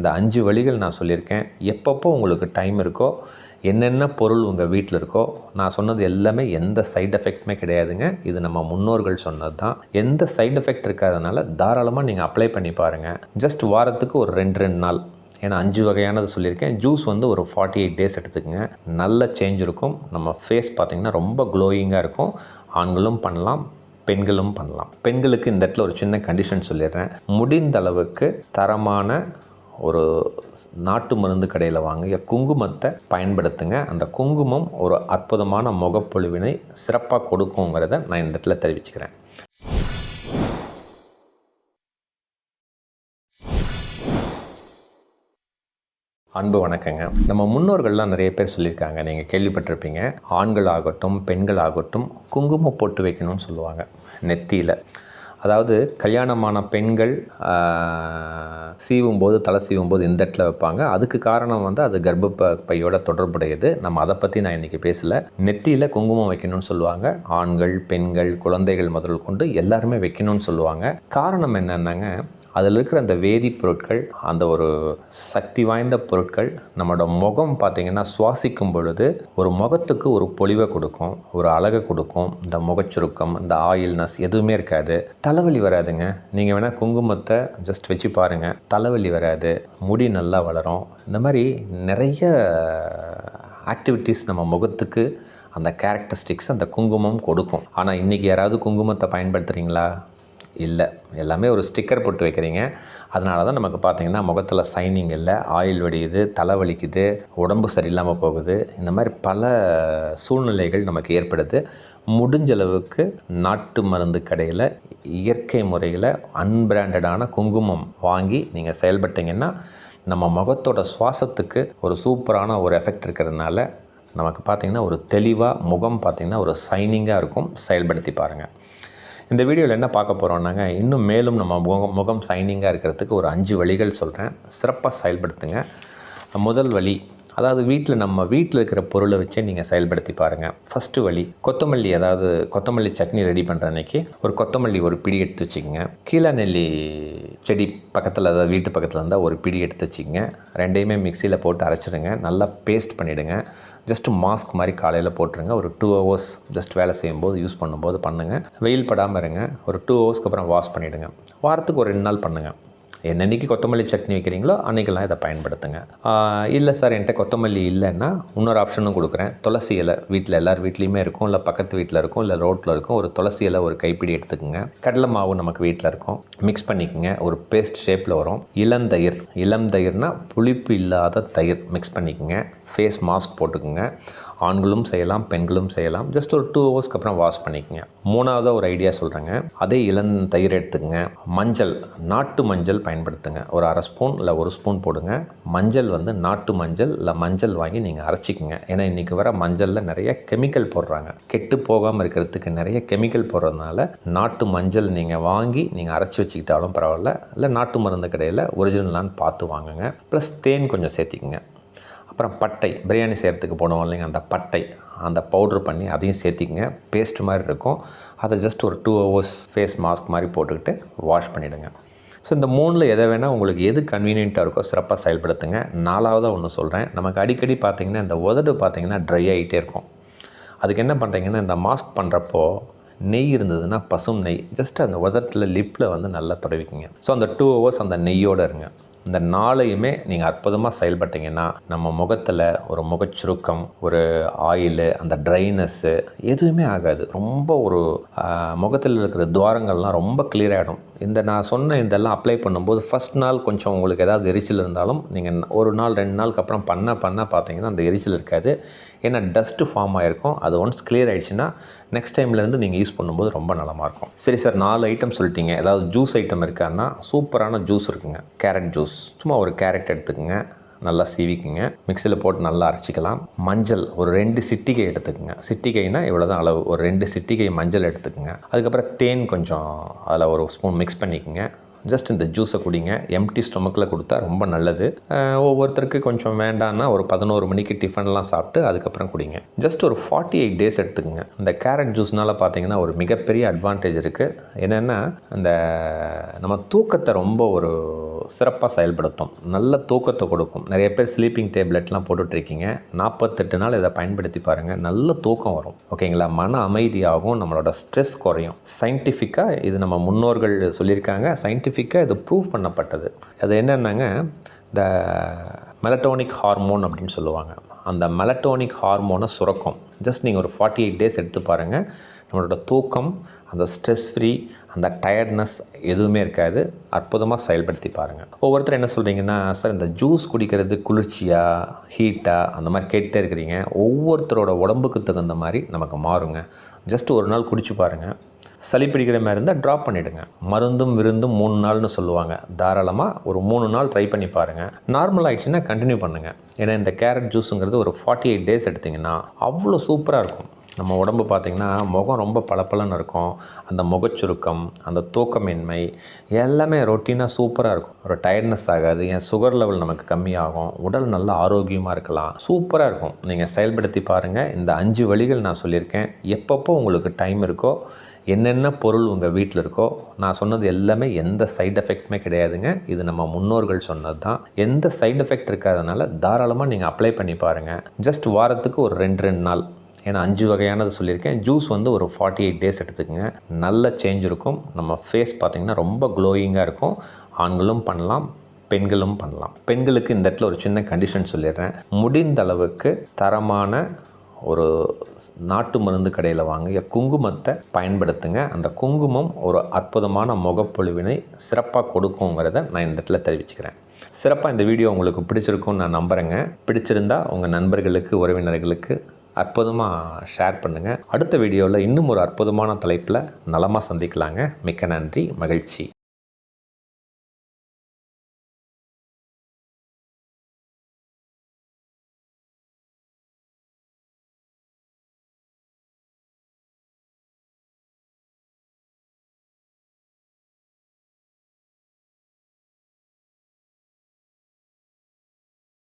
இந்த அஞ்சு வழிகள் நான் சொல்லியிருக்கேன். எப்பப்போ உங்களுக்கு டைம் இருக்கோ என்னென்ன பொருள் உங்கள் வீட்டில் இருக்கோ நான் சொன்னது எல்லாமே எந்த சைட் எஃபெக்ட்டுமே கிடையாதுங்க. இது நம்ம முன்னோர்கள் சொன்னது தான் எந்த சைட் எஃபெக்ட் இருக்காதனால தாராளமாக நீங்கள் அப்ளை பண்ணி பாருங்கள் ஜஸ்ட் வாரத்துக்கு ஒரு ரெண்டு ரெண்டு நாள். ஏன்னா அஞ்சு வகையானது சொல்லியிருக்கேன். ஜூஸ் வந்து ஒரு ஃபார்ட்டி எயிட் டேஸ் எடுத்துக்கோங்க. நல்ல சேஞ்ச் இருக்கும். நம்ம ஃபேஸ் பார்த்திங்கன்னா ரொம்ப க்ளோயிங்காக இருக்கும். ஆண்களும் பண்ணலாம் பெண்களும் பண்ணலாம். பெண்களுக்கு இந்த இடத்துல ஒரு சின்ன கண்டிஷன் சொல்லிடுறேன். முடிந்த அளவுக்கு தரமான ஒரு நாட்டு மருந்து கடையில் வாங்கிய குங்குமத்தை பயன்படுத்துங்க. அந்த குங்குமம் ஒரு அற்புதமான முகப்பொழிவினை சிறப்பாக கொடுக்குங்கிறத நான் இந்த இடத்துல தெரிவிச்சுக்கிறேன். அன்பு வணக்கங்க. நம்ம முன்னோர்கள்லாம் நிறைய பேர் சொல்லியிருக்காங்க. நீங்கள் கேள்விப்பட்டிருப்பீங்க. ஆண்கள் ஆகட்டும் பெண்கள் ஆகட்டும் குங்குமம் போட்டு வைக்கணும்னு சொல்லுவாங்க. நெத்தியில். அதாவது கல்யாணமான பெண்கள் சீவும் போது தலை சீவும் போது இந்த இடத்துல வைப்பாங்க. அதுக்கு காரணம் வந்து அது கர்ப்ப பையோட தொடர்புடையது. நம்ம அதை பற்றி நான் இன்றைக்கி பேசலை. நெத்தியில் குங்குமம் வைக்கணும்னு சொல்லுவாங்க. ஆண்கள் பெண்கள் குழந்தைகள் முதல் கொண்டு எல்லாருமே வைக்கணும்னு சொல்லுவாங்க. காரணம் என்னென்னங்க அதில் இருக்கிற அந்த வேதிப்பொருட்கள் அந்த ஒரு சக்தி வாய்ந்த பொருட்கள் நம்மளோட முகம் பார்த்திங்கன்னா சுவாசிக்கும் பொழுது ஒரு முகத்துக்கு ஒரு பொலிவை கொடுக்கும் ஒரு அழகை கொடுக்கும். இந்த முகச்சுருக்கம் இந்த ஆயில்னஸ் எதுவுமே இருக்காது. தலைவலி வராதுங்க. நீங்கள் வேணால் குங்குமத்தை ஜஸ்ட் வச்சு பாருங்கள் தலைவலி வராது. முடி நல்லா வளரும். இந்த மாதிரி நிறைய ஆக்டிவிட்டீஸ் நம்ம முகத்துக்கு அந்த கேரக்டரிஸ்டிக்ஸ் அந்த குங்குமம் கொடுக்கும். ஆனால் இன்றைக்கி யாராவது குங்குமத்தை பயன்படுத்துகிறீங்களா இல்லை. எல்லாமே ஒரு ஸ்டிக்கர் போட்டு வைக்கிறீங்க. அதனால தான் நமக்கு பார்த்திங்கன்னா முகத்தில் சைனிங் இல்லை ஆயில் வடியுது தலை வலிக்குது உடம்பு சரியில்லாமல் போகுது. இந்த மாதிரி பல சூழ்நிலைகள் நமக்கு ஏற்படுது. முடிஞ்சளவுக்கு நாட்டு மருந்து கடையில் இயற்கை முறையில் அன்பிராண்டடான குங்குமம் வாங்கி நீங்கள் செயல்பட்டீங்கன்னா நம்ம முகத்தோட சுவாசத்துக்கு ஒரு சூப்பரான ஒரு எஃபெக்ட் இருக்கிறதுனால நமக்கு பார்த்திங்கன்னா ஒரு தெளிவாக முகம் பார்த்திங்கன்னா ஒரு சைனிங்காக இருக்கும். செயல்படுத்தி பாருங்கள் இந்த வீடியோவில் என்ன பார்க்க போகிறோம்னாங்க இன்னும் மேலும் நம்ம முகம் முகம் சைனிங்காக இருக்கிறதுக்கு ஒரு அஞ்சு வழிகள் சொல்கிறேன் சிறப்பாக செயல்படுத்துங்க. முதல் வழி அதாவது வீட்டில் நம்ம வீட்டில் இருக்கிற பொருளை வச்சே நீங்கள் செயல்படுத்தி பாருங்கள் ஃபஸ்ட்டு வழி கொத்தமல்லி அதாவது கொத்தமல்லி சட்னி ரெடி பண்ணுற அன்னைக்கு ஒரு கொத்தமல்லி ஒரு பிடி எடுத்து வச்சுக்கோங்க. கீழா நெல்லி செடி பக்கத்தில் அதாவது வீட்டு பக்கத்தில் இருந்தால் ஒரு பிடி எடுத்து வச்சுக்கோங்க. ரெண்டையுமே மிக்சியில் போட்டு அரைச்சிடுங்க. நல்லா பேஸ்ட் பண்ணிவிடுங்க ஜஸ்ட் மாஸ்க் மாதிரி காலையில் போட்டுருங்க. ஒரு டூ ஹவர்ஸ் ஜஸ்ட் வேலை செய்யும்போது யூஸ் பண்ணும்போது பண்ணுங்கள் வெயில் படாமல் இருங்க. ஒரு டூ ஹவர்ஸ்க்கு அப்புறம் வாஷ் பண்ணிவிடுங்க வாரத்துக்கு ஒரு ரெண்டு நாள் பண்ணுங்கள் என்னன்னைக்கு கொத்தமல்லி சட்னி வைக்கிறீங்களோ அன்றைக்கெல்லாம் இதை பயன்படுத்துங்க. இல்லை சார் என்கிட்ட கொத்தமல்லி இல்லைன்னா இன்னொரு ஆப்ஷனும் கொடுக்குறேன். துளசி இலை வீட்டில் எல்லார் வீட்லேயுமே இருக்கும். இல்லை பக்கத்து வீட்டில் இருக்கும். இல்லை ரோட்டில் இருக்கும். ஒரு துளசி இலை ஒரு கைப்பிடி எடுத்துக்கோங்க. கடலை மாவு நமக்கு வீட்டில் இருக்கும். மிக்ஸ் பண்ணிக்கோங்க. ஒரு பேஸ்ட் ஷேப்பில் வரும். இளந்தயிர் இளம் தயிர்னால் புளிப்பு இல்லாத தயிர். மிக்ஸ் பண்ணிக்கோங்க. ஃபேஸ் மாஸ்க் போட்டுக்கோங்க. ஆண்களும் செய்யலாம் பெண்களும் செய்யலாம். ஜஸ்ட் ஒரு டூ ஹவர்ஸ்க்கு அப்புறம் வாஷ் பண்ணிக்கோங்க. மூணாவதாக ஒரு ஐடியா சொல்கிறேங்க அதே இளந் தயிர் எடுத்துக்கங்க. மஞ்சள் நாட்டு மஞ்சள் பயன்படுத்துங்க. ஒரு அரை ஸ்பூன் இல்லை ஒரு ஸ்பூன் போடுங்க. மஞ்சள் வந்து நாட்டு மஞ்சள் இல்லை மஞ்சள் வாங்கி நீங்கள் அரைச்சிக்கங்க. ஏன்னா இன்றைக்கி வர மஞ்சளில் நிறைய கெமிக்கல் போடுறாங்க. கெட்டு போகாமல் இருக்கிறதுக்கு நிறைய கெமிக்கல் போடுறதுனால நாட்டு மஞ்சள் நீங்கள் வாங்கி நீங்கள் அரைச்சி வச்சுக்கிட்டாலும் பரவாயில்ல. இல்லை நாட்டு மருந்து கடையில் ஒரிஜினலான்னு பார்த்து வாங்குங்க. ப்ளஸ் தேன் கொஞ்சம் சேர்த்திக்கங்க. அப்புறம் பட்டை பிரியாணி செய்கிறதுக்கு போடுவோம் இல்லைங்க. அந்த பட்டை அந்த பவுட்ரு பண்ணி அதையும் சேர்த்திக்கங்க. பேஸ்ட் மாதிரி இருக்கும். அதை ஜஸ்ட் ஒரு டூ ஹவர்ஸ் ஃபேஸ் மாஸ்க் மாதிரி போட்டுக்கிட்டு வாஷ் பண்ணிவிடுங்க ஸோ இந்த மூணில் எதை வேணால் உங்களுக்கு எது கன்வீனியண்ட்டாக இருக்கோ சிறப்பாக செயல்படுத்துங்க. நாலாவதாக ஒன்று சொல்கிறேன் நமக்கு அடிக்கடி பார்த்திங்கன்னா இந்த உதடு பார்த்திங்கன்னா ட்ரை ஆகிட்டே இருக்கும். அதுக்கு என்ன பண்ணுறீங்கன்னா இந்த மாஸ்க் பண்ணுறப்போ நெய் இருந்ததுன்னா பசும் நெய். ஜஸ்ட் அந்த உதட்டில் லிப்பில் வந்து நல்லா தொடவிக்குங்க. ஸோ அந்த டூ ஹவர்ஸ் அந்த நெய்யோடு இருங்க. இந்த நாளையுமே நீங்கள் அற்புதமாக செயல்பட்டீங்கன்னா நம்ம முகத்தில் ஒரு முகச்சுருக்கம் ஒரு ஆயிலு அந்த ட்ரைனஸ்ஸு எதுவுமே ஆகாது. ரொம்ப ஒரு முகத்தில் இருக்கிற துவாரங்கள்லாம் ரொம்ப கிளியர் ஆகிடும் இந்த நான் சொன்ன இதெல்லாம் அப்ளை பண்ணும்போது ஃபஸ்ட் நாள் கொஞ்சம் உங்களுக்கு ஏதாவது எரிச்சல் இருந்தாலும் நீங்கள் ஒரு நாள் ரெண்டு நாளுக்கு அப்புறம் பண்ண பண்ண பார்த்தீங்கன்னா அந்த எரிச்சல் இருக்காது. ஏன்னா டஸ்ட்டு ஃபார்ம் ஆகிருக்கும் அது ஒன்ஸ் கிளியர் ஆயிடுச்சுன்னா நெக்ஸ்ட் டைம்லேருந்து நீங்கள் யூஸ் பண்ணும்போது ரொம்ப நலமாக இருக்கும். சரி சார் நாலு ஐட்டம் சொல்லிட்டீங்க. ஏதாவது ஜூஸ் ஐட்டம் இருக்கான்னா சூப்பரான ஜூஸ் இருக்குங்க. கேரட் ஜூஸ் சும்மா ஒரு கேரட் எடுத்துக்கோங்க. நல்லா சீவிக்குங்க. மிக்சியில் போட்டு நல்லா அரைச்சிக்கலாம். மஞ்சள் ஒரு ரெண்டு சிட்டிகை எடுத்துக்கோங்க. சிட்டிகைனா இவ்வளோ தான் அளவு. ஒரு ரெண்டு சிட்டிகை மஞ்சள் எடுத்துக்கோங்க. அதுக்கப்புறம் தேன் கொஞ்சம் அதில் ஒரு ஸ்பூன் மிக்ஸ் பண்ணிக்கோங்க. ஜஸ்ட் இந்த ஜூஸை குடிங்க. எம்டி ஸ்டொமக்கில் கொடுத்தா ரொம்ப நல்லது. ஒவ்வொருத்தருக்கு கொஞ்சம் வேண்டான்னா ஒரு பதினோரு மணிக்கு டிஃபன்லாம் சாப்பிட்டு அதுக்கப்புறம் குடிங்க. ஜஸ்ட் ஒரு ஃபார்ட்டி எயிட் டேஸ் எடுத்துக்கோங்க. இந்த கேரட் ஜூஸ்னால் பார்த்தீங்கன்னா ஒரு மிகப்பெரிய அட்வான்டேஜ் இருக்குது என்னென்னா அந்த நம்ம தூக்கத்தை ரொம்ப ஒரு சிறப்பாக செயல்படுத்தும். நல்ல தூக்கத்தை கொடுக்கும். நிறைய பேர் ஸ்லீப்பிங் டேப்லெட்லாம் போட்டுட்ருக்கீங்க. நாற்பத்தெட்டு நாள் இதை பயன்படுத்தி பாருங்கள் நல்ல தூக்கம் வரும். ஓகேங்களா? மன அமைதியாகும் நம்மளோட ஸ்ட்ரெஸ் குறையும். சயின்டிஃபிக்காக இது நம்ம முன்னோர்கள் சொல்லியிருக்காங்க. சயின்டிஃபிக்காக இது ப்ரூவ் பண்ணப்பட்டது. அது என்னென்னாங்க? இந்த மெலட்டோனிக் ஹார்மோன் அப்படின்னு சொல்லுவாங்க. அந்த மெலட்டோனிக் ஹார்மோனை சுரக்கும். ஜஸ்ட் நீங்கள் ஒரு ஃபார்ட்டி எயிட் டேஸ் எடுத்து பாருங்கள் நம்மளோட தூக்கம் அந்த ஸ்ட்ரெஸ் ஃப்ரீ அந்த டயர்ட்னஸ் எதுவுமே இருக்காது. அற்புதமாக செயல்படுத்தி பாருங்கள் ஒவ்வொருத்தர் என்ன சொல்கிறீங்கன்னா சார் இந்த ஜூஸ் குடிக்கிறது குளிர்ச்சியாக ஹீட்டாக அந்த மாதிரி கேட்டுகிட்டே இருக்கிறீங்க. ஒவ்வொருத்தரோட உடம்புக்கு தகுந்த மாதிரி நமக்கு மாறுங்க. ஜஸ்ட் ஒரு நாள் குடிச்சு பாருங்கள் சளி பிடிக்கிற மாதிரி இருந்தால் ட்ராப் பண்ணிவிடுங்க மருந்தும் விருந்தும் மூணு நாள்னு சொல்லுவாங்க. தாராளமாக ஒரு மூணு நாள் ட்ரை பண்ணி பாருங்கள் நார்மல் ஆகிடுச்சுன்னா கண்டினியூ பண்ணுங்கள் ஏன்னா இந்த கேரட் ஜூஸுங்கிறது ஒரு ஃபார்ட்டி எயிட் டேஸ் எடுத்திங்கன்னா அவ்வளோ சூப்பராக இருக்கும். நம்ம உடம்பு பார்த்திங்கன்னா முகம் ரொம்ப பளபளன்னு இருக்கும். அந்த முகச்சுருக்கம் அந்த தூக்கமின்மை எல்லாமே ரொட்டீனாக சூப்பராக இருக்கும். ஒரு டயர்ட்னஸ் ஆகாது என் சுகர் லெவல் நமக்கு கம்மியாகும். உடல் நல்லா ஆரோக்கியமாக இருக்கலாம். சூப்பராக இருக்கும். நீங்கள் செயல்படுத்தி பாருங்கள் இந்த அஞ்சு வழிகள் நான் சொல்லியிருக்கேன். எப்பப்போ உங்களுக்கு டைம் இருக்கோ என்னென்ன பொருள் உங்கள் வீட்டில் இருக்கோ நான் சொன்னது எல்லாமே எந்த சைடு எஃபெக்ட்டுமே கிடையாதுங்க. இது நம்ம முன்னோர்கள் சொன்னது தான் எந்த சைடு எஃபெக்ட் இருக்காதனால தாராளமாக நீங்கள் அப்ளை பண்ணி பாருங்கள் ஜஸ்ட் வாரத்துக்கு ஒரு ரெண்டு ரெண்டு நாள். ஏன்னா அஞ்சு வகையானது சொல்லியிருக்கேன். ஜூஸ் வந்து ஒரு ஃபார்ட்டி எயிட் டேஸ் எடுத்துக்கோங்க. நல்ல சேஞ்ச் இருக்கும். நம்ம ஃபேஸ் பார்த்திங்கன்னா ரொம்ப க்ளோயிங்காக இருக்கும். ஆண்களும் பண்ணலாம் பெண்களும் பண்ணலாம். பெண்களுக்கு இந்த இடத்துல ஒரு சின்ன கண்டிஷன் சொல்லிடுறேன். முடிந்த அளவுக்கு தரமான ஒரு நாட்டு மருந்து கடையில் வாங்கிய குங்குமத்தை பயன்படுத்துங்க. அந்த குங்குமம் ஒரு அற்புதமான முகப்பொழிவினை சிறப்பாக கொடுக்குங்கிறத நான் இந்த இடத்துல தெரிவிச்சுக்கிறேன். சிறப்பாக இந்த வீடியோ உங்களுக்கு பிடிச்சிருக்கும்னு நான் நம்புகிறேங்க பிடிச்சிருந்தா உங்கள் நண்பர்களுக்கு உறவினர்களுக்கு அற்புதமாக ஷேர் பண்ணுங்கள் அடுத்த வீடியோவில் இன்னும் ஒரு அற்புதமான தலைப்பில் நலமாக சந்திக்கலாங்க. மிக்க நன்றி மகிழ்ச்சி.